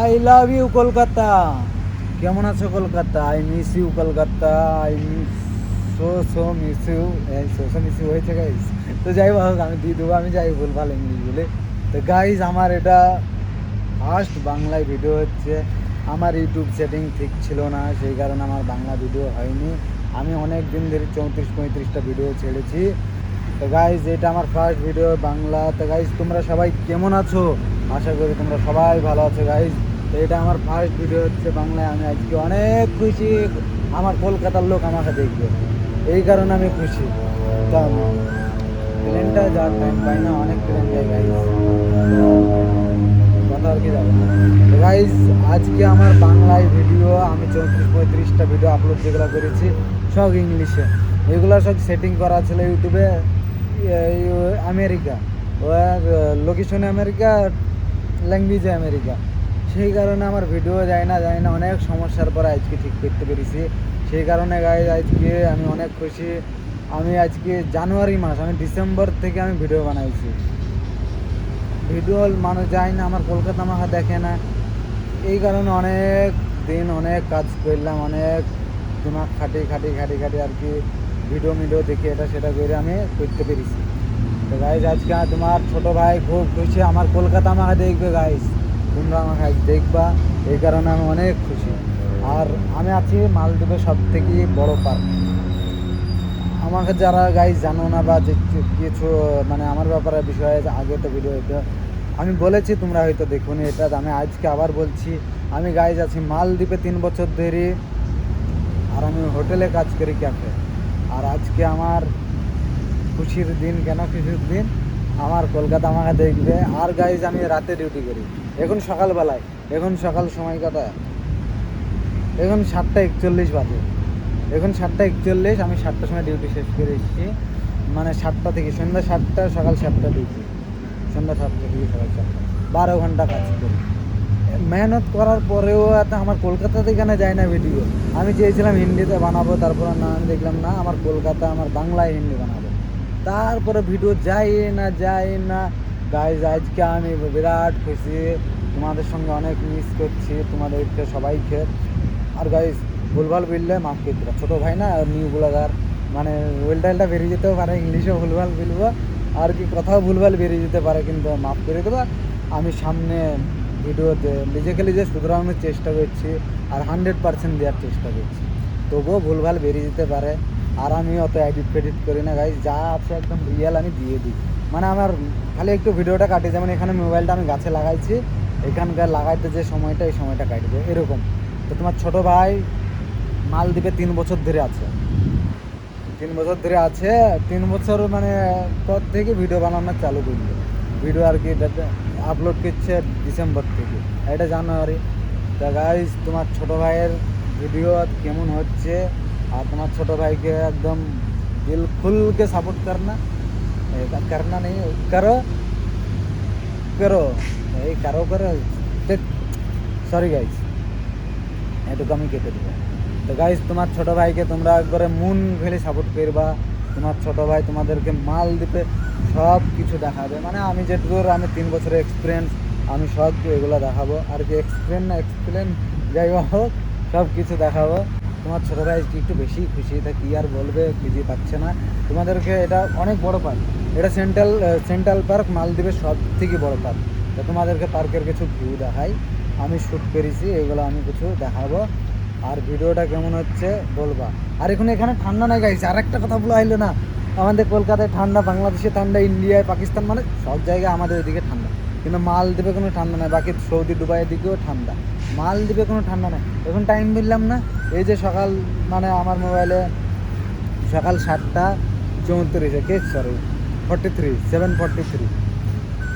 I love you Kolkata কেমন আছো Kolkata I miss you Kolkata I miss so so miss you so so miss you হয়েছে guys তো যাই হোক, আমি দিয়ে দেবো, আমি যাই ভুল ভালো ইংলিশ বলে। তো গাইস আমার এটা ফার্স্ট বাংলায় ভিডিও হচ্ছে। আমার ইউটিউব সেটিং ঠিক ছিল না, সেই কারণে আমার বাংলা ভিডিও হয়নি। আমি অনেক দিন ধরে চৌত্রিশ পঁয়ত্রিশটা ভিডিও ছেড়েছি। তো গাইজ এটা আমার ফার্স্ট ভিডিও বাংলা। তো গাইজ তোমরা সবাই কেমন আছো? আশা করি তোমরা সবাই ভালো আছো গাইজ তো এটা আমার ফার্স্ট ভিডিও হচ্ছে বাংলায়। আমি আজকে অনেক খুশি। আমার কলকাতার লোক আমাকে দেখবে। এই কারণে আমি খুশি। তো প্লেনটা যাওয়ার টাইম পাই না, অনেক প্লেন যায় গাইজ কথা আর কি যাবে। গাইজ আজকে আমার বাংলায় ভিডিও আমি চৌত্রিশ পঁয়ত্রিশটা ভিডিও আপলোড যেগুলো করেছি সব ইংলিশে। এগুলো সব সেটিং করা ছিল ইউটিউবে আমেরিকা। ওর লোকেশনে আমেরিকা ল্যাঙ্গুয়েজে আমেরিকা। সেই কারণে আমার ভিডিও যায় না যায় না, অনেক সমস্যার পরে আজকে ঠিক করতে পেরেছি। সেই কারণে গাইজ আজকে আমি অনেক খুশি। আমি আজকে জানুয়ারি মাস, আমি ডিসেম্বর থেকে আমি ভিডিও বানাইছি। ভিডিও মানুষ যায় না, আমার কলকাতা আমাকে দেখে না। এই কারণে অনেক দিন অনেক কাজ করলাম, অনেক দিমাগ খাটি খাটি খাটি খাটি আর কি ভিডিও মিডিও দেখে এটা সেটা করে আমি করতে পেরেছি। তো গাইজ আজকে তোমার ছোট ভাই খুব খুশি, আমার কলকাতা আমাকে দেখবে গাইজ তোমরা আমাকে আজ দেখবা, এই কারণে আমি অনেক খুশি। আর আমি আছি মালদ্বীপের সব থেকে বড় পার্ক আমাকে যারা গাইজ জানো না বা যে কিছু মানে আমার ব্যাপারে বিষয়ে আগে তো ভিডিও হইতো, আমি বলেছি তোমরা হয়তো দেখুন, এটা আমি আজকে আবার বলছি। আমি গাইজ আছি মালদ্বীপে তিন বছর ধরে আর আমি হোটেলে কাজ করি ক্যাফে। আর আজকে আমার খুশির দিন, কেন খুশির দিন? আমার কলকাতা আমাকে দেখবে। আর গাইজ আমি রাতে ডিউটি করি। এখন সকালবেলায়, এখন সকাল সময় কটা এখন সাতটা একচল্লিশ বাজে। এখন সাতটা একচল্লিশ, আমি সাতটার সময় ডিউটি শেষ করে এসেছি। মানে সাতটা থেকে, সন্ধ্যা সাতটা, সকাল সাতটা ডিউটি সন্ধ্যা সাতটা থেকে সকাল সাতটা। বারো ঘণ্টা কাজ করি। মেহনত করার পরেও এত আমার কলকাতাতে এখানে যায় না ভিডিও আমি চেয়েছিলাম হিন্দিতে বানাবো, তারপরে না, আমি দেখলাম না, আমার কলকাতা, আমার বাংলায় হিন্দি বানাবো। তারপরে ভিডিও যায় না যায় না। গাইজ আজকে আমি বিরাট খুশি। তোমাদের সঙ্গে অনেক মিস করছি, তোমাদেরকে সবাইকে। আর গাইজ ভুলভাল বিললে মাফ করে দিবা ছোটো ভাই না নিউ ব্লগার মানে ওয়েলটাইলটা বেরিয়ে যেতেও পারে, ইংলিশেও ভুলভাল বলব। আর কি কথাও ভুলভাল বেরিয়ে যেতে পারে, কিন্তু মাফ করে দেবা আমি সামনে ভিডিওতে নিজেকে নিজে শুধরানোর চেষ্টা করছি আর হান্ড্রেড পার্সেন্ট দেওয়ার চেষ্টা করছি। তবুও ভুলভাল বেরিয়ে যেতে পারে। আর আমি অত এডিট ফেডিট করি না গাই যা আছে একদম রিয়েল আমি দিয়ে দিই। মানে আমার খালি একটু ভিডিওটা কাটি, যেমন এখানে মোবাইলটা আমি গাছে লাগাইছি, এখানকার লাগাইতে যে সময়টা, এই সময়টা কাটবে, এরকম। তো তোমার ছোট ভাই মালদ্বীপে তিন বছর ধরে আছে। তিন বছর ধরে আছে, তিন বছর মানে পর থেকে ভিডিও বানানো চালু করল। ভিডিও আর কি আপলোড করছে ডিসেম্বর থেকে। এটা জানুয়ারি তা গাইজ তোমার ছোট ভাইয়ের ভিডিও কেমন হচ্ছে? আর তোমার ছোট ভাইকে একদম দিল খুলকে সাপোর্ট কর করনা। করনা নেই, করো। করো। এই কারও, করো। সরি গাইজ এটুকু আমি কেটে দেবো। তো গাইজ তোমার ছোট ভাইকে তোমরা একবারে মন ফেলে সাপোর্ট করবা। তোমার ছোট ভাই তোমাদেরকে মাল দিতে সব কিছু দেখাবে। মানে আমি যেটুকু আমি তিন বছরের এক্সপিরিয়েন্স আমি সব এগুলো দেখাবো। আর কি এক্সপিরিয়েন্স না এক্সপিরিয়েন্স যাই হোক সব কিছু দেখাবো। তোমার ছোট ভাই একটু বেশি খুশি তা কি আর বলবে? খুঁজে পাচ্ছে না। তোমাদেরকে এটা অনেক বড় পার্ক এটা সেন্ট্রাল সেন্ট্রাল পার্ক মালদ্বীপের সব থেকে বড় পার্ক তো তোমাদেরকে পার্কের কিছু ভিউ দেখাই। আমি শ্যুট করেছি, এগুলো আমি কিছু দেখাবো। আর ভিডিওটা কেমন হচ্ছে, বলবা। আর এখন এখানে ঠান্ডা নাই গাইছে আর একটা কথা বলা হইল না। আমাদের কলকাতায় ঠান্ডা, বাংলাদেশে ঠান্ডা, ইন্ডিয়ায় পাকিস্তান মানে সব জায়গায় আমাদের এদিকে ঠান্ডা। কিন্তু মালদ্বীপে কোনো ঠান্ডা নাই, বাকি সৌদি, দুবাইয়ের দিকেও ঠান্ডা। মালদ্বীপে কোনো ঠান্ডা নাই। এখন টাইম বললাম না, এই যে সকাল মানে আমার মোবাইলে সকাল সাতটা চৌত্রিশে, কে sorry forty three seven forty three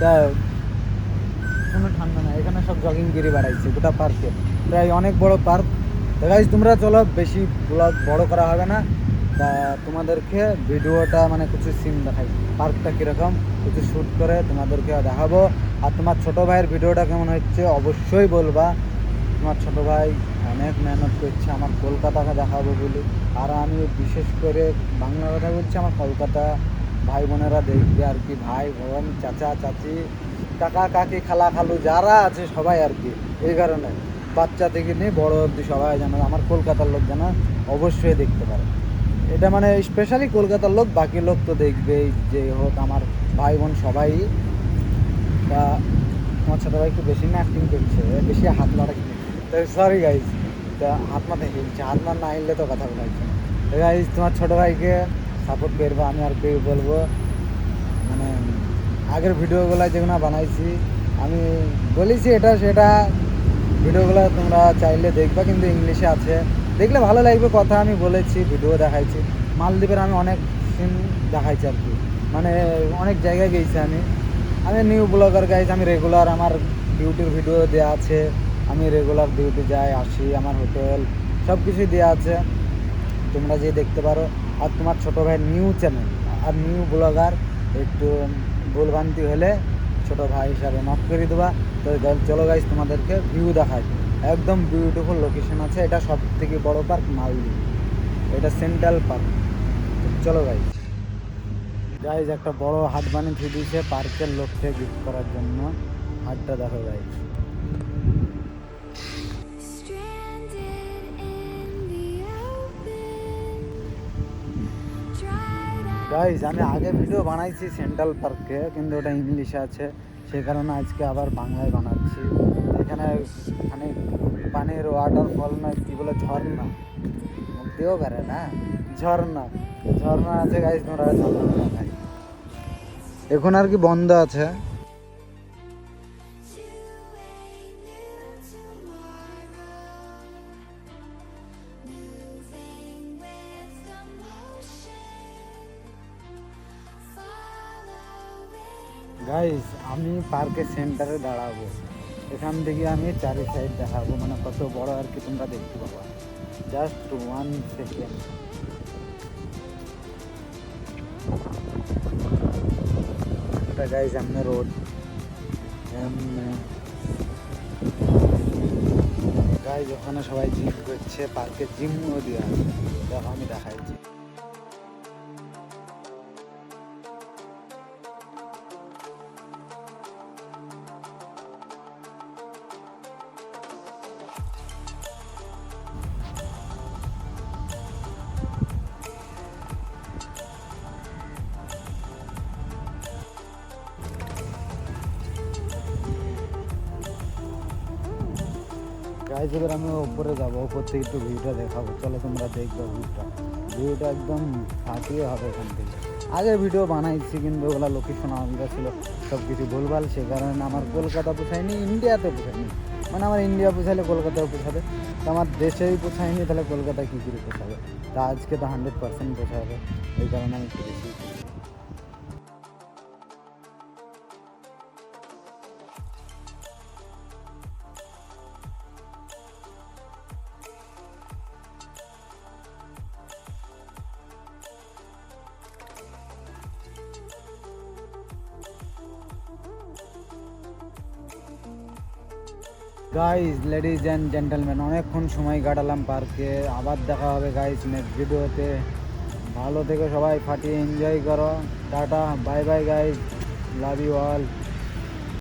তা কোনো ঠান্ডা নাই, এখানে সব জগিং গিরি বাড়াইছে, গোটা পার্কে প্রায় অনেক বড় পার্ক তোমরা চলো, বেশি ব্লগ বড় করা হবে না। তা তোমাদেরকে ভিডিওটা মানে কিছু সিন দেখাই। পার্কটা কীরকম? কিছু শ্যুট করে তোমাদেরকে দেখাবো। আর তোমার ছোট ভাইয়ের ভিডিওটা কেমন হচ্ছে অবশ্যই বলবা। তোমার ছোট ভাই অনেক মেহনত করছে, আমার কলকাতাকে দেখাবো বলে। আর আমি বিশেষ করে বাংলা কথা বলছি, আমার কলকাতা ভাই বোনেরা দেখবে আর কি। ভাই, বোন, চাচা, চাচি, কাকা, কাকি, খালা, খালু, যারা আছে সবাই আর কি। এই কারণে বাচ্চা থেকে নিয়ে বড় অবধি সবাই যেন আমার কলকাতার লোক যেন অবশ্যই দেখতে পারে। এটা মানে স্পেশালি কলকাতার লোক, বাকি লোক তো দেখবেই যে হোক, আমার ভাই বোন সবাই। বা আমার ছোটো ভাই একটু বেশি না অ্যাক্টিং করছে, বেশি হাত মারা তো সরি গাইজ তা হাত মাথা হিলছে হাত মার না হিললে তো কথা বলা যাচ্ছে তো গাইজ তোমার ছোটো ভাইকে সাপোর্ট করব, আমি আর কেউ বলব। মানে আগের ভিডিওগুলো যেগুলো বানাইছি, আমি বলেছি এটা, সেটা ভিডিওগুলো তোমরা চাইলে দেখবা, কিন্তু ইংলিশে আছে। দেখলে ভালো লাগবে কথা আমি বলেছি, ভিডিও দেখাইছি। মালদ্বীপের আমি অনেক সিন দেখাইছি আর কি। মানে অনেক জায়গায় গেছি আমি। আমি নিউ ব্লগার গাইছি আমি রেগুলার আমার ডিউটির ভিডিও দেওয়া আছে। আমি রেগুলার ডিউটি যাই, আসি আমার হোটেল সব কিছুই দেওয়া আছে। তোমরা যে দেখতে পারো। আর তোমার ছোটো ভাই নিউ চ্যানেল আর নিউ ব্লগার একটু ভুলভ্রান্তি হলে ছোট ভাই হিসাবে মাফ করে দেবা। তো চলো গাইজ তোমাদেরকে ভিউ দেখাই। একদম বিউটিফুল লোকেশন আছে। এটা সব থেকে বড় পার্ক মালদ্বীপ। এটা সেন্ট্রাল পার্ক চলো গাইজ গাইজ একটা বড় হাট বানিয়ে দিয়ে দিয়েছে পার্কের লোককে গিফট করার জন্য। হাটটা দেখো out. গাইজ আমি আগে ভিডিও বানাইছি সেন্ট্রাল পার্কে কিন্তু ওটা ইংলিশে আছে। সেই কারণে আজকে আবার বাংলায় বানাচ্ছি। এখানে মানে পানির ওয়াটারফল না কি বলে ঝর্ণা। মুখ দিয়েও পারে না, ঝর্ণা। ঝর্ণা আছে গাইজ তোমরা ঝর্ণা দেখাই এখন আর কি বন্ধ আছে. গাইজ আমি পার্কের সেন্টারে দাঁড়াবো। এখান থেকে আমি চারি সাইড দেখাবো মানে কত বড় আর কি তোমরা দেখতে পাবো। জাস্ট ওয়ান সেকেন্ড এটা গাইজ রোড গাইজ ওখানে সবাই জিম করছে পার্কে জিমও দেওয়া আছে। দেখো, আমি দেখাইছি গাইজ এবার আমি উপরে যাব, উপর থেকে একটু ভিউটা দেখাবো। চলো তোমরা দেখবে ভিউটা। ভিউটা একদম ফাটিয়ে হবে এখান থেকে। আগে ভিডিও বানাইছি, কিন্তু ওগুলা লোকেশন আলাদা ছিল। সব কিছু ভুলভাল, সে কারণে আমার কলকাতা পোষায়নি ইন্ডিয়াতে পোষায়নি। মানে আমার ইন্ডিয়া পোষাইলে কলকাতাও পোষাবে। তো আমার দেশেই পোষায়নি, তাহলে কলকাতা কী করে পোষাবে? তা আজকে তো হান্ড্রেড পার্সেন্ট পোষাবে। এই কারণে আমি একটু গাইজ লেডিজ অ্যান্ড জেন্টেলম্যান অনেকক্ষণ সময় কাটালাম পার্কে। আবার দেখা হবে গাইজ নেক্সট ভিডিওতে ভালো থেকে সবাই ফাটিয়ে এনজয় করো। Ta-ta bye bye guys love you all